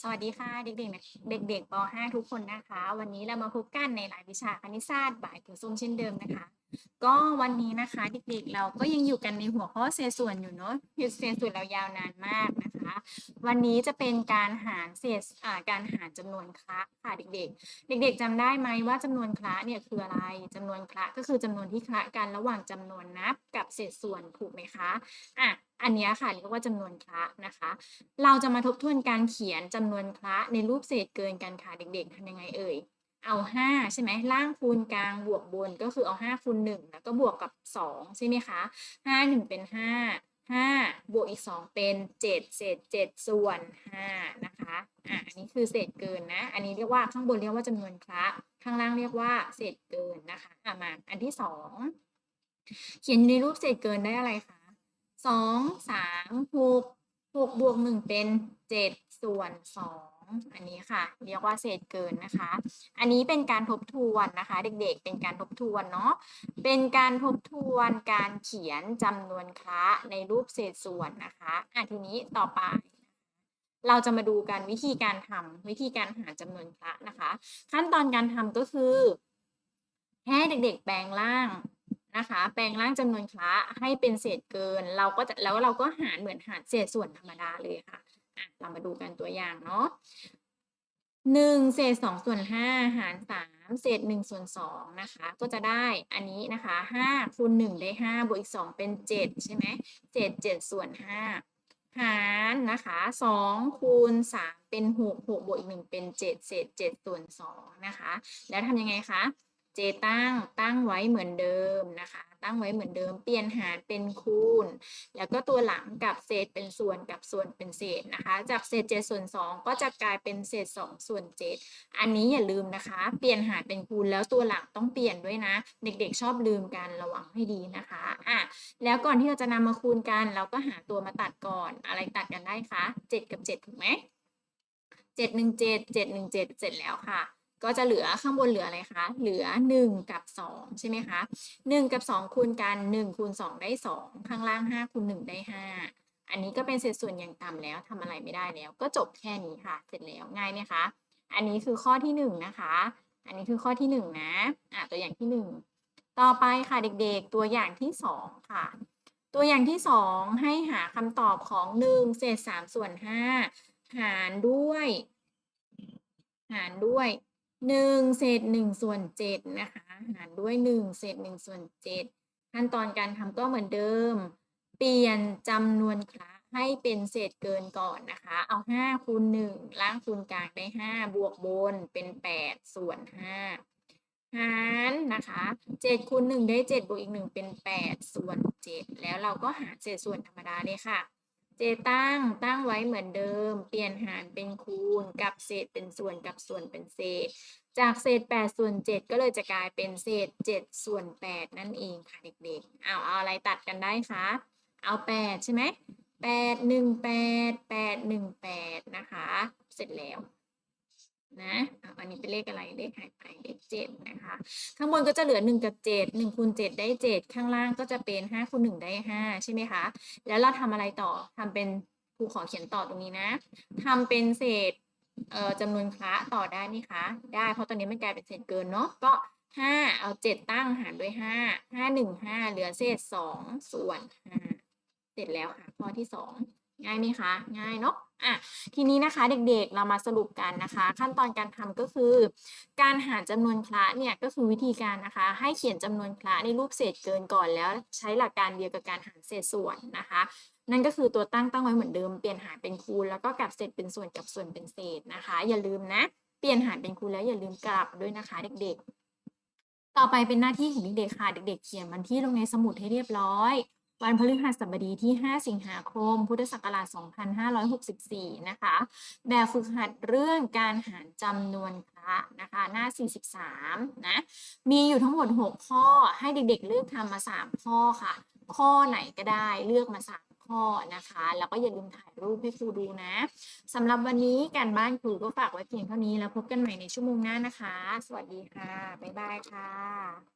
สวัสดีค่ะเด็กๆนะเด็กๆป .5 ทุกคนนะคะ วันนี้เรามาพบกันในรายวิชาคณิตศาสตร์บ่ายถึงส้มเช่นเดิมนะคะ ก็วันนี้นะคะเด็กๆเราก็ยังอยู่กันในหัวข้อเศษส่วนอยู่เนาะหยุดเศษส่วนเรายาวนานมากนะคะ วันนี้จะเป็นการหารเศษอ่าการหารจำนวนคละค่ะเด็กๆ เด็ก ๆจำได้ไหมว่าจำนวนคละเนี่ยคืออะไรจำนวนคละก็คือจำนวนที่คละกันระหว่างจำนวนนับกับเศษส่วนถูกไหมคะอะ อันนี้ค่ะเรียกว่าจำนวนคละนะคะ เราจะมาทบทวนการเขียนจำนวนคละในรูปเศษเกินกันค่ะเด็กๆทำยังไงเอ่ย เอาห้าใช่ไหมล่างคูณกลางบวกบนก็คือเอาห้าคูณหนึ่งแล้วก็บวกกับสองใช่ไหมคะห้าหนึ่งเป็นห้าห้าบวกอีกสองเป็นเจ็ดเศษเจ็ดส่วนห้านะคะอะอันนี้คือเศษเกินนะ อันนี้เรียกว่าข้างบนเรียกว่าจำนวนคละข้างล่างเรียกว่าเศษเกินนะคะอะมาอันที่สองเขียนในรูปเศษเกินได้อะไรคะ สองสามหกหกบวกหนึ่งเป็นเจ็ดส่วนสองอันนี้ค่ะ เรียกว่าเศษเกินนะคะ อันนี้เป็นการทบทวนนะคะ เด็กๆ เป็นการทบทวนเนาะเป็นการทบทวนการเขียนจำนวนคละในรูปเศษส่วนนะคะอะทีนี้ต่อไปเราจะมาดูกันวิธีการทำวิธีการหาจำนวนคละนะคะ ขั้นตอนการทำก็คือ ให้เด็กๆแปลงร่าง นะคะ แปลงร่างจำนวนคละให้เป็นเศษเกิน เราก็จะแล้วเราก็หารเหมือนหารเศษส่วนธรรมดาเลยค่ะอะเรามาดูกันตัวอย่างเนาะหนึ่งเศษสองส่วนห้าหารสามเศษหนึ่งส่วนสองนะคะ ก็จะได้อันนี้นะคะห้าคูณหนึ่งได้ห้าบวกอีกสองเป็นเจ็ดใช่ไหมเศษเจ็ดส่วนห้าหารนะคะสองคูณสามเป็นหกหกบวกอีกหนึ่งเป็นเจ็ดเศษเจ็ดส่วนสองนะคะ แล้วทำยังไงคะ เจตั้งตั้งไว้เหมือนเดิมนะคะ ตั้งไว้เหมือนเดิม เปลี่ยนหารเป็นคูณ แล้วก็ตัวหลังกับเศษเป็นส่วนกับส่วนเป็นเศษนะคะ จากเศษเจ็ดส่วนสองก็จะกลายเป็นเศษสองส่วนเจ็ดอันนี้อย่าลืมนะคะ เปลี่ยนหารเป็นคูณแล้วตัวหลังต้องเปลี่ยนด้วยนะ เด็กๆ ชอบลืมกันระวังให้ดีนะคะอะแล้วก่อนที่เราจะนำมาคูณกัน เราก็หาตัวมาตัดก่อนอะไรตัดกันได้คะเจ็ดกับเจ็ดถูกไหมเจ็ดหนึ่งเจ็ดเจ็ดหนึ่งเจ็ดเสร็จแล้วค่ะ ก็จะเหลือข้างบนเหลืออะไรคะ เหลือ 1 กับ 2 ใช่ไหมคะ 1 กับ 2 คูณกัน 1 คูณ 2 ได้ 2 ข้างล่าง 5 คูณ 1 ได้ 5 อันนี้ก็เป็นเศษส่วนอย่างต่ำแล้วทำอะไรไม่ได้แล้ว ก็จบแค่นี้ค่ะ เสร็จแล้วง่ายไหมคะ อันนี้คือข้อที่ 1 นะคะ อันนี้คือข้อที่ 1 นะอะตัวอย่างที่ 1 ต่อไปค่ะเด็กๆ ตัวอย่างที่ 2 ค่ะ ตัวอย่างที่ 2 ให้หาคำตอบของ 1 เศษ3ส่วน5หารด้วย หารด้วย หนึ่งเศษหนึ่งส่วนเจ็ดนะคะ หารด้วยหนึ่งเศษหนึ่งส่วนเจ็ดขั้นตอนการทำก็เหมือนเดิม เปลี่ยนจำนวนคละให้เป็นเศษเกินก่อนนะคะ เอาห้าคูณหนึ่งล่างคูณกลางได้ห้าบวกบนเป็นแปดส่วนห้าหารนะคะเจ็ดคูณหนึ่งได้เจ็ดบวกอีกหนึ่งเป็นแปดส่วนเจ็ดแล้วเราก็หารเศษส่วนธรรมดาเลยค่ะ เจตั้งตั้งไว้เหมือนเดิม เปลี่ยนหารเป็นคูณกับเศษเป็นส่วนกับส่วนเป็นเศษ จากเศษ8ส่วน7 ก็เลยจะกลายเป็นเศษ7ส่วน8นั่นเองค่ะเด็กๆเอาเอาอะไรตัดกันได้คะเอา 8 ใช่ไหม8 1 8 8 1 8 นะคะ เสร็จแล้ว นะอันนี้เป็นเลขอะไร เลขหายไปเลข7นะคะ ข้างบนก็จะเหลือ1กับ7 1คูณ7ได้7 ข้างล่างก็จะเป็น5คูณ1ได้5ใช่ไหมคะ แล้วเราทำอะไรต่อทำเป็นครูขอเขียนต่อตรงนี้นะทำเป็นเศษเอ่อจำนวนคละต่อได้ไหมคะ ได้เพราะตอนนี้มันกลายเป็นเศษเกินเนาะก็ 5 เอา 7 ตั้งหารด้วย 5 5 1 5 เหลือเศษ 2 ส่วน5เสร็จแล้วค่ะข้อที่ 2 ง่ายไหมคะ ง่ายเนาะอะทีนี้นะคะเด็กๆเรามาสรุปกันนะคะ ขั้นตอนการทำก็คือ การหารจำนวนคละเนี่ยก็คือวิธีการนะคะ ให้เขียนจำนวนคละในรูปเศษเกินก่อนแล้วใช้หลักการเดียวกับการหารเศษส่วนนะคะ นั่นก็คือตัวตั้งตั้งไว้เหมือนเดิมเปลี่ยนหารเป็นคูณแล้วก็กลับเศษเป็นส่วนกับส่วนเป็นเศษนะคะ อย่าลืมนะ เปลี่ยนหารเป็นคูณแล้วอย่าลืมกลับด้วยนะคะ เด็กๆ ต่อไปเป็นหน้าที่ของเด็กๆค่ะเด็ก ๆ เขียนวันที่ลงในสมุดให้เรียบร้อย วันพฤหัสบดีที่ 5 สิงหาคม พุทธศักราช 2564 นะคะ แบบฝึกหัดเรื่องการหารจำนวนคละนะคะ หน้า 43 นะ มีอยู่ทั้งหมด 6 ข้อ ให้เด็กๆ เลือกทำมา 3 ข้อค่ะ ข้อไหนก็ได้เลือกมา 3ข้อนะคะ แล้วก็อย่าลืมถ่ายรูปให้ครูดูนะสำหรับวันนี้การบ้านครูก็ฝากไว้เพียงเท่านี้แล้วพบกันใหม่ในชั่วโมงหน้านะคะ สวัสดีค่ะ บ๊ายบายค่ะ